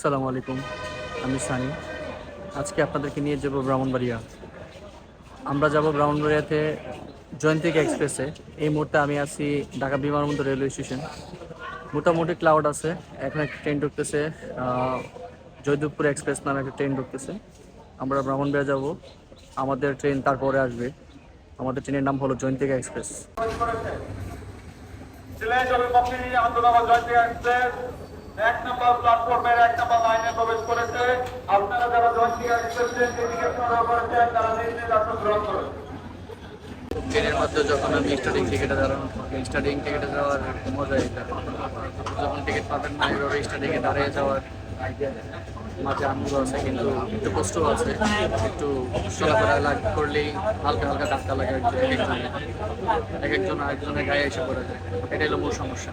আসসালামু আলাইকুম, আমি সানি। আজকে আপনাদেরকে নিয়ে যাব ব্রাহ্মণবাড়িয়া। আমরা যাব ব্রাহ্মণবাড়িয়াতে জয়ন্তিকা এক্সপ্রেসে। এই মুহূর্তে আমি আছি ঢাকা বিমানবন্দর রেলওয়ে স্টেশন। মোটামুটি ক্লাউড আছে, এখন একটা ট্রেন ঢুকতেছে জয়দেবপুর এক্সপ্রেস নামে একটা ট্রেন ঢুকতেছে। আমরা ব্রাহ্মণবাড়িয়া যাব, আমাদের ট্রেন তারপরে আসবে। আমাদের ট্রেনের নাম হলো জয়ন্তিকা এক্সপ্রেস। এক নম্বর প্ল্যাটফর্মের এক নম্বর লাইনে প্রবেশ করেছে। আপনারা যারা জয়ন্তী এক্সপ্রেসের দিকে সংগ্রহ করেছেন, তারা নিজ নিজ গ্রহণ করুন ট্রেনের মধ্যে যখন আমি স্টার্টিং টিকিটে দাঁড়ানো স্টার্টিং টিকিটে যাওয়ার মজা যখন টিকিট পাবেন না এভাবে স্টার্টিংয়ে দাঁড়িয়ে যাওয়ার মাঝে আনন্দ আছে কিন্তু একটু কষ্ট আছে। একটু চলাফেরা লাগ, করলেই হালকা হালকা ধাক্কা লাগে এক একজন আরেকজনের গায়ে এসে পড়ে যায়। এটাই হলো মূল সমস্যা।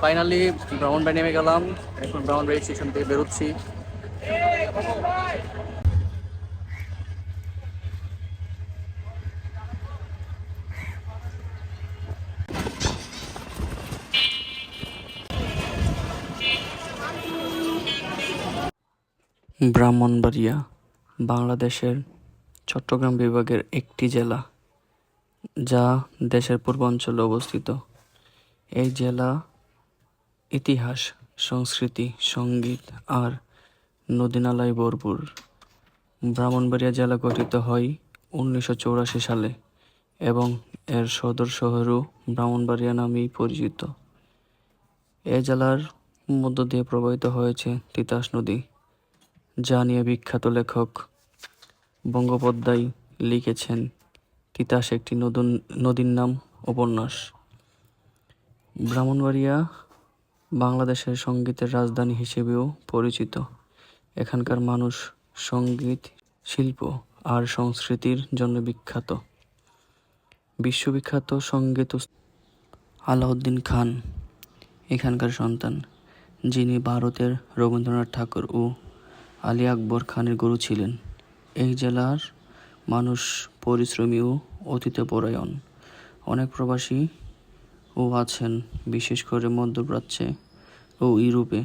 ফাইনালি ব্রাহ্মণবাড়ি নেমে গেলাম। এখন ব্রাহ্মণবাড়ি স্টেশন থেকে বেরোচ্ছি। ব্রাহ্মণবাড়িয়া, বাংলাদেশের চট্টগ্রাম বিভাগের একটি জেলা। যা দেশের পূর্বাঞ্চলে অবস্থিত। এই জেলা ইতিহাস, সংস্কৃতি, সংগীত আর নদীনালায় ভরপুর। ব্রাহ্মণবাড়িয়া জেলা গঠিত হয় উনিশশো চৌরাশি সালে এবং এর সদর শহরও ব্রাহ্মণবাড়িয়া নামেই পরিচিত। এ জেলার মধ্য দিয়ে প্রবাহিত হয়েছে তিতাস নদী, যা নিয়ে বিখ্যাত লেখক বঙ্গোপাধ্যায় লিখেছেন তিতাস একটি নদন, নদীর নাম উপন্যাস। ব্রাহ্মণবাড়িয়া বাংলাদেশের সঙ্গীতের রাজধানী হিসেবেও পরিচিত। এখানকার মানুষ সংগীত, শিল্প আর সংস্কৃতির জন্য বিখ্যাত। বিশ্ববিখ্যাত সংগীত আলাউদ্দিন খান, এখানকার সন্তান, যিনি ভারতের রবীন্দ্রনাথ ঠাকুর ও আলী আকবর খানের গুরু ছিলেন। এই জেলার মানুষ, পরিশ্রমী ও অতীতপরায়ণ অনেক প্রবাসী ও আছেন, বিশেষ করে মধ্যপ্রাচ্যে ও ইউরোপে,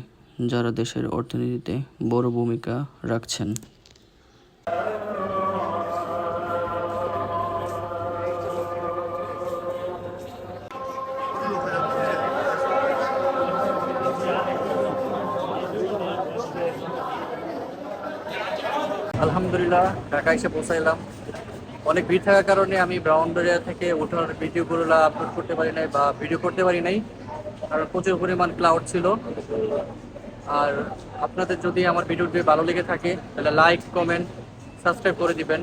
যারা দেশের অর্থনীতিতে বড় ভূমিকা রাখছেন। আলহামদুলিল্লাহ, ঢাকা এসে পৌঁছাইলাম। অনেক ভিড় থাকার কারণে আমি ব্রাউন্ডারিয়া থেকে ওঠার ভিডিওগুলো আপলোড করতে পারি নাই বা ভিডিও করতে পারি নাই। কারণ প্রচুর পরিমাণ ক্লাউড ছিল। আর আপনাদের যদি আমার ভিডিওটি ভালো লেগে থাকে, তাহলে লাইক কমেন্ট সাবস্ক্রাইব করে দিবেন।